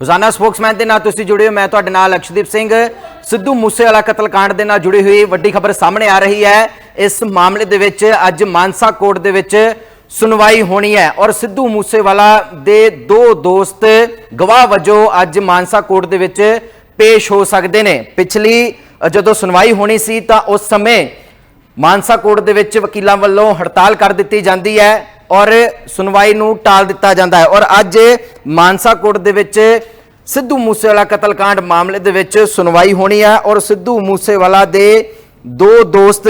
ਰੋਜ਼ਾਨਾ ਸਪੋਕਸਮੈਨ ਦੇ ਨਾਲ ਤੁਸੀਂ ਜੁੜੇ ਹੋ। ਮੈਂ ਤੁਹਾਡੇ ਨਾਲ ਅਕਸ਼ਦੀਪ ਸਿੰਘ, ਸਿੱਧੂ ਮੂਸੇਵਾਲਾ ਕਤਲकांड ਦੇ ਨਾਲ ਜੁੜੀ ਹੋਈ ਵੱਡੀ ਖਬਰ ਸਾਹਮਣੇ ਆ ਰਹੀ ਹੈ। ਇਸ ਮਾਮਲੇ ਦੇ ਵਿੱਚ ਅੱਜ ਮਾਨਸਾ ਕੋਰਟ ਦੇ ਵਿੱਚ ਸੁਣਵਾਈ ਹੋਣੀ ਹੈ ਔਰ ਸਿੱਧੂ ਮੂਸੇਵਾਲਾ ਦੇ ਦੋ ਦੋਸਤ ਗਵਾਹ ਵਜੋਂ ਅੱਜ ਮਾਨਸਾ ਕੋਰਟ ਦੇ ਵਿੱਚ ਪੇਸ਼ ਹੋ ਸਕਦੇ ਨੇ। ਪਿਛਲੀ ਜਦੋਂ ਸੁਣਵਾਈ ਹੋਣੀ ਸੀ ਤਾਂ ਉਸ ਸਮੇਂ ਮਾਨਸਾ ਕੋਰਟ ਦੇ ਵਿੱਚ ਵਕੀਲਾਂ ਵੱਲੋਂ ਹੜਤਾਲ ਕਰ ਦਿੱਤੀ ਜਾਂਦੀ ਹੈ। ਔਰ ਸੁਣਵਾਈ ਨੂੰ ਟਾਲ ਦਿੱਤਾ ਜਾਂਦਾ ਹੈ। ਔਰ ਅੱਜ ਮਾਨਸਾ ਕੋਰਟ ਦੇ ਵਿੱਚ ਸਿੱਧੂ ਮੂਸੇਵਾਲਾ ਕਤਲकांड ਮਾਮਲੇ ਦੇ ਵਿੱਚ ਸੁਣਵਾਈ ਹੋਣੀ ਹੈ ਔਰ ਸਿੱਧੂ ਮੂਸੇਵਾਲਾ ਦੇ ਦੋ ਦੋਸਤ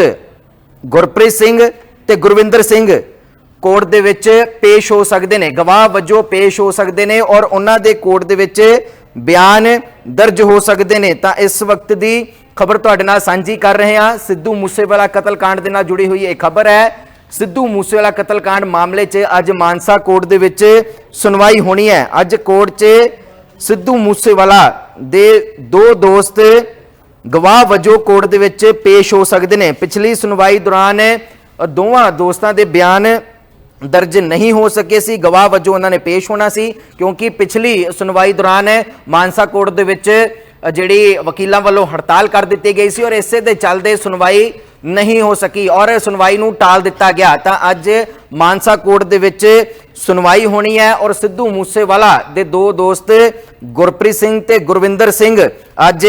ਗੁਰਪ੍ਰੀਤ ਸਿੰਘ ਤੇ ਗੁਰਵਿੰਦਰ ਸਿੰਘ ਕੋਰਟ ਦੇ ਵਿੱਚ ਪੇਸ਼ ਹੋ ਸਕਦੇ ਨੇ, ਗਵਾਹ ਵਜੋਂ ਪੇਸ਼ ਹੋ ਸਕਦੇ ਨੇ ਔਰ ਉਹਨਾਂ ਦੇ ਕੋਰਟ ਦੇ ਵਿੱਚ ਬਿਆਨ ਦਰਜ ਹੋ ਸਕਦੇ ਨੇ। ਤਾਂ ਇਸ ਵਕਤ ਦੀ ਖਬਰ ਤੁਹਾਡੇ ਨਾਲ ਸਾਂਝੀ ਕਰ ਰਹੇ ਹਾਂ। ਸਿੱਧੂ ਮੂਸੇਵਾਲਾ ਕਤਲकांड ਦੇ ਨਾਲ ਜੁੜੀ ਹੋਈ ਇਹ ਖਬਰ ਹੈ। ਸਿੱਧੂ ਮੂਸੇਵਾਲਾ ਕਤਲकांड ਮਾਮਲੇ 'ਚ ਅੱਜ ਮਾਨਸਾ ਕੋਰਟ ਦੇ ਵਿੱਚ ਸੁਣਵਾਈ ਹੋਣੀ ਹੈ। ਅੱਜ ਕੋਰਟ 'ਚ ਸਿੱਧੂ ਮੂਸੇਵਾਲਾ ਦੇ ਦੋ ਦੋਸਤ ਗਵਾਹ ਵਜੋਂ ਕੋਰਟ ਦੇ ਵਿੱਚ ਪੇਸ਼ ਹੋ ਸਕਦੇ ਨੇ। ਪਿਛਲੀ ਸੁਣਵਾਈ ਦੌਰਾਨ ਦੋਵਾਂ ਦੋਸਤਾਂ ਦੇ ਬਿਆਨ ਦਰਜ ਨਹੀਂ ਹੋ ਸਕੇ ਸੀ। ਗਵਾਹ ਵਜੋਂ ਉਹਨਾਂ ਨੇ ਪੇਸ਼ ਹੋਣਾ ਸੀ ਕਿਉਂਕਿ ਪਿਛਲੀ ਸੁਣਵਾਈ ਦੌਰਾਨ ਮਾਨਸਾ ਕੋਰਟ ਦੇ ਵਿੱਚ ਜਿਹੜੀ ਵਕੀਲਾਂ ਵੱਲੋਂ ਹੜਤਾਲ ਕਰ ਦਿੱਤੀ ਗਈ ਸੀ ਔਰ ਇਸੇ ਦੇ ਚੱਲਦੇ ਸੁਣਵਾਈ ਨਹੀਂ ਹੋ ਸਕੀ ਔਰ ਸੁਣਵਾਈ ਨੂੰ ਟਾਲ ਦਿੱਤਾ ਗਿਆ ਤਾਂ ਅੱਜ ਮਾਨਸਾ ਕੋਰਟ ਦੇ ਵਿੱਚ ਸੁਣਵਾਈ ਹੋਣੀ ਹੈ ਔਰ ਸਿੱਧੂ ਮੂਸੇਵਾਲਾ ਦੇ ਦੋ ਦੋਸਤ ਗੁਰਪ੍ਰੀਤ ਸਿੰਘ ਤੇ ਗੁਰਵਿੰਦਰ ਸਿੰਘ ਅੱਜ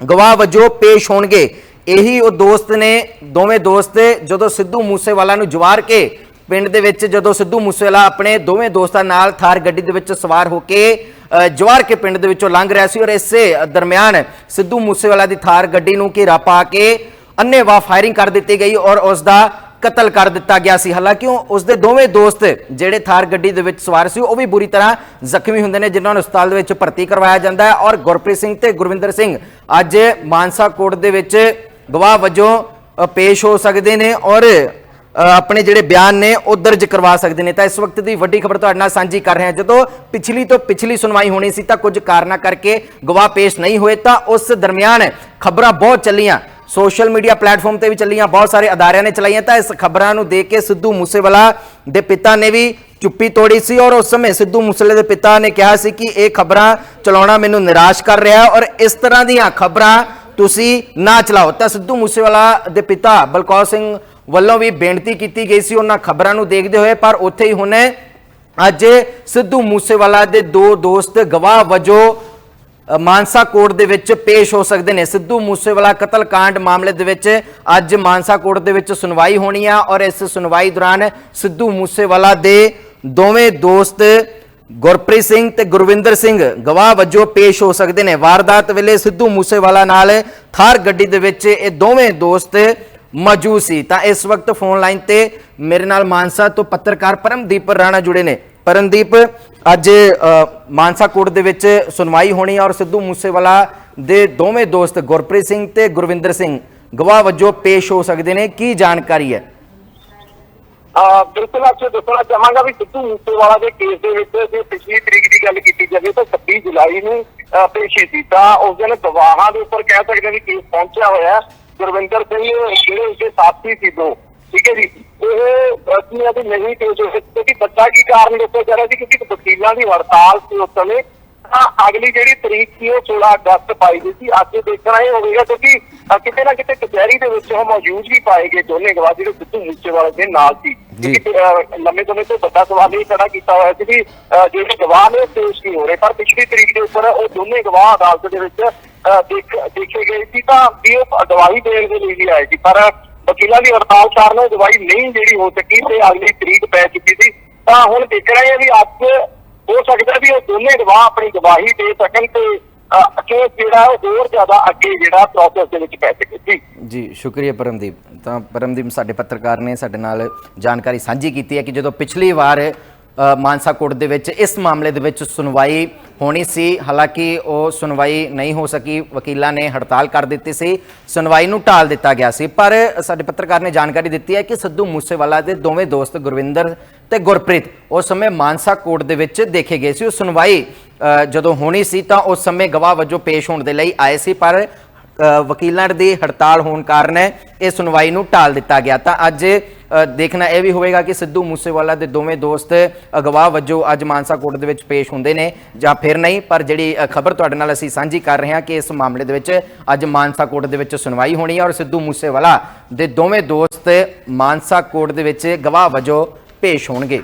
ਗਵਾਹ ਵਜੋਂ ਪੇਸ਼ ਹੋਣਗੇ। ਇਹੀ ਉਹ ਦੋਸਤ ਨੇ ਦੋਵੇਂ ਦੋਸਤ ਜਦੋਂ ਸਿੱਧੂ ਮੂਸੇਵਾਲਾ ਨੂੰ ਜਵਾਰ ਕੇ ਪਿੰਡ ਦੇ ਵਿੱਚ ਜਦੋਂ ਸਿੱਧੂ ਮੂਸੇਵਾਲਾ ਆਪਣੇ ਦੋਵੇਂ ਦੋਸਤਾਂ ਨਾਲ ਥਾਰ ਗੱਡੀ ਦੇ ਵਿੱਚ ਸਵਾਰ ਹੋ ਕੇ ਅ, ਜਵਾਰ ਕੇ ਪਿੰਡ ਦੇ ਵਿੱਚੋਂ ਲੰਘ ਰਿਹਾ ਸੀ ਔਰ ਇਸੇ ਦਰਮਿਆਨ ਸਿੱਧੂ ਮੂਸੇਵਾਲਾ ਦੀ ਥਾਰ ਗੱਡੀ ਨੂੰ ਘੇਰਾ ਪਾ ਕੇ ਅੰਨੇਵਾਹ ਫਾਇਰਿੰਗ ਕਰ ਦਿੱਤੀ ਗਈ ਔਰ ਉਸ ਦਾ ਕਤਲ ਕਰ ਦਿੱਤਾ ਗਿਆ ਸੀ। ਹਾਲਾਂਕਿ ਉਹ ਉਸਦੇ ਦੋਵੇਂ ਦੋਸਤ ਜਿਹੜੇ ਥਾਰ ਗੱਡੀ ਦੇ ਵਿੱਚ ਸਵਾਰ ਸੀ, ਉਹ ਵੀ ਬੁਰੀ ਤਰ੍ਹਾਂ ਜ਼ਖਮੀ ਹੁੰਦੇ ਨੇ, ਜਿਨ੍ਹਾਂ ਨੂੰ ਹਸਪਤਾਲ ਦੇ ਵਿੱਚ ਭਰਤੀ ਕਰਵਾਇਆ ਜਾਂਦਾ ਹੈ ਔਰ ਗੁਰਪ੍ਰੀਤ ਸਿੰਘ ਤੇ ਗੁਰਵਿੰਦਰ ਸਿੰਘ ਅੱਜ ਮਾਨਸਾ ਕੋਰਟ ਦੇ ਵਿੱਚ ਗਵਾਹ ਵਜੋਂ ਪੇਸ਼ ਹੋ ਸਕਦੇ ਨੇ ਔਰ ਆਪਣੇ ਜਿਹੜੇ ਬਿਆਨ ਨੇ ਉਹ ਦਰਜ ਕਰਵਾ ਸਕਦੇ ਨੇ। ਤਾਂ ਇਸ ਵਕਤ ਦੀ ਵੱਡੀ ਖਬਰ ਤੁਹਾਡੇ ਨਾਲ ਸਾਂਝੀ ਕਰ ਰਹੇ ਹਾਂ। ਜਦੋਂ ਪਿਛਲੀ ਤੋਂ ਪਿਛਲੀ ਸੁਣਵਾਈ ਹੋਣੀ ਸੀ ਤਾਂ ਕੁਝ ਕਾਰਨਾਂ ਕਰਕੇ ਗਵਾਹ ਪੇਸ਼ ਨਹੀਂ ਹੋਏ ਤਾਂ ਉਸ ਦਰਮਿਆਨ ਖਬਰਾਂ ਬਹੁਤ ਚੱਲੀਆਂ। ਸੋਸ਼ਲ ਮੀਡੀਆ ਪਲੇਟਫਾਰਮ ਤੇ ਵੀ ਚੱਲੀਆਂ, ਬਹੁਤ ਸਾਰੇ ਅਦਾਰਿਆਂ ਨੇ ਚਲਾਈਆਂ ਤਾਂ ਇਸ ਖਬਰਾਂ ਨੂੰ ਦੇਖ ਕੇ ਸਿੱਧੂ ਮੂਸੇਵਾਲਾ ਦੇ ਪਿਤਾ ਨੇ ਵੀ ਚੁੱਪੀ ਤੋੜੀ ਸੀ ਔਰ ਉਸ ਸਮੇਂ ਸਿੱਧੂ ਮੂਸੇਵਾਲੇ ਦੇ ਪਿਤਾ ਨੇ ਕਿਹਾ ਸੀ ਕਿ ਇਹ ਖਬਰਾਂ ਚਲਾਉਣਾ ਮੈਨੂੰ ਨਿਰਾਸ਼ ਕਰ ਰਿਹਾ ਔਰ ਇਸ ਤਰ੍ਹਾਂ ਦੀਆਂ ਖਬਰਾਂ ਤੁਸੀਂ ਨਾ ਚਲਾਓ। ਤਾਂ ਸਿੱਧੂ ਮੂਸੇਵਾਲਾ ਦੇ ਪਿਤਾ ਬਲਕੌਰ ਸਿੰਘ ਵੱਲੋਂ ਵੀ ਬੇਨਤੀ ਕੀਤੀ ਗਈ ਸੀ ਉਹਨਾਂ ਖਬਰਾਂ ਨੂੰ ਦੇਖਦੇ ਹੋਏ, ਪਰ ਉੱਥੇ ਹੀ ਹੁਣ ਅੱਜ ਸਿੱਧੂ ਮੂਸੇਵਾਲਾ ਦੇ ਦੋ ਦੋਸਤ ਗਵਾਹ ਵਜੋਂ ਮਾਨਸਾ ਕੋਰਟ ਦੇ ਵਿੱਚ ਪੇਸ਼ ਹੋ ਸਕਦੇ ਨੇ। ਸਿੱਧੂ ਮੂਸੇਵਾਲਾ ਕਤਲकांड ਮਾਮਲੇ ਦੇ ਵਿੱਚ ਅੱਜ ਮਾਨਸਾ ਕੋਰਟ ਦੇ ਵਿੱਚ ਸੁਣਵਾਈ ਹੋਣੀ ਆ ਔਰ ਇਸ ਸੁਣਵਾਈ ਦੌਰਾਨ ਸਿੱਧੂ ਮੂਸੇਵਾਲਾ ਦੇ ਦੋਵੇਂ ਦੋਸਤ ਗੁਰਪ੍ਰੀਤ ਸਿੰਘ ਤੇ ਗੁਰਵਿੰਦਰ ਸਿੰਘ ਗਵਾਹ ਵਜੋਂ ਪੇਸ਼ ਹੋ ਸਕਦੇ ਨੇ। ਵਾਰਦਾਤ ਵੇਲੇ ਸਿੱਧੂ ਮੂਸੇਵਾਲਾ ਨਾਲ ਥਾਰ ਗੱਡੀ ਦੇ ਵਿੱਚ ਇਹ ਦੋਵੇਂ ਦੋਸਤ ਮੌਜੂਦ ਸੀ। ਤਾਂ ਇਸ ਵਕਤ ਫੋਨ ਲਾਈਨ ਤੇ ਮੇਰੇ ਨਾਲ ਮਾਨਸਾ ਤੋਂ ਪੱਤਰਕਾਰ ਪਰਮਦੀਪ ਰਾਣਾ ਜੁੜੇ ਨੇ। ਪਰਮਦੀਪ ਅੱਜ ਮਾਨਸਾ ਕੋਰਟ ਦੇ ਵਿੱਚ ਸੁਣਵਾਈ ਹੋਣੀ ਔਰ ਸਿੱਧੂ ਮੂਸੇਵਾਲਾ ਦੇ ਦੋਵੇਂ ਦੋਸਤ ਗੁਰਪ੍ਰੀਤ ਸਿੰਘ ਤੇ ਗੁਰਵਿੰਦਰ ਸਿੰਘ ਗਵਾਹ ਵਜੋਂ ਪੇਸ਼ ਹੋ ਸਕਦੇ ਨੇ। ਕੀ ਜਾਣਕਾਰੀ ਹੈ? ਆ ਬਿਲਕੁਲ ਆਪਸੇ ਦੱਸਣਾ ਚਾਹਾਂਗਾ ਵੀ ਸਿੱਧੂ ਮੂਸੇਵਾਲਾ ਦੇ ਕੇਸ ਦੇ ਵਿੱਚ ਜੇ ਪਿਛਲੀ ਤਰੀਕ ਦੀ ਗੱਲ ਕੀਤੀ ਜਾਵੇ ਤਾਂ 26 ਜੁਲਾਈ ਨੂੰ ਪੇਸ਼ੀ ਸੀ ਤਾਂ ਉਸ ਦਿਨ ਗਵਾਹਾਂ ਦੇ ਉੱਪਰ ਕਹਿ ਸਕਦੇ ਹਾਂ ਵੀ ਕੇਸ ਪਹੁੰਚਿਆ ਹੋਇਆ। ਗੁਰਵਿੰਦਰ ਸਿੰਘ ਜਿਹੜੇ ਉਸਦੇ ਸਾਥੀ ਸੀ ਦੋ ਠੀਕ ਹੈ ਜੀ। ਇਹ ਅਸਲੀਆਂ ਦੀ ਨਹੀਂ ਹੋ ਸਕੇ ਕਿਉਂਕਿ ਬੱਚਾ ਕੀ ਕਾਰਨ ਦੱਸਿਆ ਜਾ ਰਿਹਾ ਸੀ ਕਿਉਂਕਿ ਵਕੀਲਾਂ ਦੀ ਹੜਤਾਲ ਸੀ ਉਸ ਸਮੇਂ ਤਾਂ ਅਗਲੀ ਜਿਹੜੀ ਤਰੀਕ ਸੀ ਉਹ 16 ਅਗਸਤ ਪਾਈ ਗਈ ਸੀ। ਅੱਜ ਦੇਖਣਾ ਇਹ ਹੋਵੇਗਾ ਕਿਉਂਕਿ ਕਿਤੇ ਨਾ ਕਿਤੇ ਕਚਹਿਰੀ ਦੇ ਵਿੱਚ ਉਹ ਮੌਜੂਦ ਵੀ ਪਾਏ ਗਏ ਦੋਨੇ ਗਵਾਹ ਜਿਹੜੇ ਸਿੱਧੂ ਮੂਸੇਵਾਲੇ ਦੇ ਨਾਲ ਸੀ। ਜੀ। ਲੰਮੇ ਸਮੇਂ ਤੋਂ ਵੱਡਾ ਸਵਾਲ ਇਹ ਖੜਾ ਕੀਤਾ ਹੋਇਆ ਸੀ ਕਿ ਜਿਹੜੇ ਗਵਾਹ ਨੇ ਪੇਸ਼ ਨਹੀਂ ਹੋ ਰਹੇ ਪਰ ਪਿਛਲੀ ਤਰੀਕ ਦੇ ਉੱਪਰ ਉਹ ਦੋਨੇ ਗਵਾਹ ਅਦਾਲਤ ਦੇ ਵਿੱਚ ਦੇਖ ਦੇਖੇ ਗਏ ਸੀ ਤਾਂ ਵੀ ਉਹ ਗਵਾਹੀ ਦੇਣ ਦੇ ਲਈ ਵੀ ਆਏ ਸੀ। ਪਰ ਵਕੀਲਾਂ ਦੀ ਹੜਤਾਲ ਕਾਰਨ ਉਹ ਨਹੀਂ ਜਿਹੜੀ ਹੋ ਸਕੀ ਤੇ ਅਗਲੀ ਤਰੀਕ ਪੈ ਚੁੱਕੀ ਸੀ। ਤਾਂ ਹੁਣ ਦੇਖਣਾ ਹੈ ਵੀ ਅੱਜ ਹੋ ਸਕਦਾ ਵੀ ਉਹ ਦੋਨੇ ਗਵਾਹ ਆਪਣੀ ਗਵਾਹੀ ਦੇ ਸਕਣ ਤੇ ਕੇਸ ਜਿਹੜਾ ਹੋਰ ਜ਼ਿਆਦਾ ਅੱਗੇ ਜਿਹੜਾ ਪ੍ਰੋਸੈਸ ਦੇ ਵਿੱਚ ਪੈ ਸਕੇ। ਜੀ। ਜੀ, ਸ਼ੁਕਰੀਆ ਪਰਮਦੀਪ। ਤਾਂ ਪਰਮਦੀਪ, ਸਾਡੇ ਪੱਤਰਕਾਰ ਨੇ ਸਾਡੇ ਨਾਲ ਜਾਣਕਾਰੀ ਸਾਂਝੀ ਕੀਤੀ ਹੈ ਕਿ ਜਦੋਂ ਪਿਛਲੀ ਵਾਰ ਮਾਨਸਾ ਕੋਰਟ ਦੇ ਵਿੱਚ ਇਸ ਮਾਮਲੇ ਦੇ ਵਿੱਚ ਸੁਣਵਾਈ ਹੋਣੀ ਸੀ। ਹਾਲਾਂਕਿ ਉਹ ਸੁਣਵਾਈ ਨਹੀਂ ਹੋ ਸਕੀ। ਵਕੀਲਾਂ ਨੇ ਹੜਤਾਲ ਕਰ ਦਿੱਤੀ ਸੀ। ਸੁਣਵਾਈ ਨੂੰ ਟਾਲ ਦਿੱਤਾ ਗਿਆ ਸੀ। ਪਰ ਸਾਡੇ ਪੱਤਰਕਾਰ ਨੇ ਜਾਣਕਾਰੀ ਦਿੱਤੀ ਹੈ ਕਿ ਸਿੱਧੂ ਮੂਸੇਵਾਲਾ ਦੇ ਦੋਵੇਂ ਦੋਸਤ ਗੁਰਵਿੰਦਰ ਤੇ ਗੁਰਪ੍ਰੀਤ ਉਸ ਸਮੇਂ ਮਾਨਸਾ ਕੋਰਟ ਦੇ ਵਿੱਚ ਦੇਖੇ ਗਏ ਸੀ। ਉਹ ਸੁਣਵਾਈ ਅ, ਜਦੋਂ ਹੋਣੀ ਸੀ ਤਾਂ ਉਸ ਸਮੇਂ ਗਵਾਹ ਵਜੋਂ ਪੇਸ਼ ਹੋਣ ਦੇ ਲਈ ਆਏ ਸੀ। ਪਰ ਵਕੀਲਾਂ ਦੀ ਹੜਤਾਲ ਹੋਣ ਕਾਰਨ ਇਹ ਸੁਣਵਾਈ ਨੂੰ ਟਾਲ ਦਿੱਤਾ ਗਿਆ। ਤਾਂ ਅੱਜ ਦੇਖਣਾ ਇਹ ਵੀ ਹੋਵੇਗਾ ਕਿ ਸਿੱਧੂ ਮੂਸੇਵਾਲਾ ਦੇ ਦੋਵੇਂ ਦੋਸਤ ਅਗਵਾ ਵਜੋਂ ਅੱਜ ਮਾਨਸਾ ਕੋਰਟ ਦੇ ਵਿੱਚ ਪੇਸ਼ ਹੁੰਦੇ ਨੇ ਜਾਂ ਫਿਰ ਨਹੀਂ। ਪਰ ਜਿਹੜੀ ਖਬਰ ਤੁਹਾਡੇ ਨਾਲ ਅਸੀਂ ਸਾਂਝੀ ਕਰ ਰਹੇ ਹਾਂ ਕਿ ਇਸ ਮਾਮਲੇ ਦੇ ਵਿੱਚ ਅੱਜ ਮਾਨਸਾ ਕੋਰਟ ਦੇ ਵਿੱਚ ਸੁਣਵਾਈ ਹੋਣੀ ਹੈ ਔਰ ਸਿੱਧੂ ਮੂਸੇਵਾਲਾ ਦੇ ਦੋਵੇਂ ਦੋਸਤ ਮਾਨਸਾ ਕੋਰਟ ਦੇ ਵਿੱਚ ਗਵਾਹ ਵਜੋਂ ਪੇਸ਼ ਹੋਣਗੇ।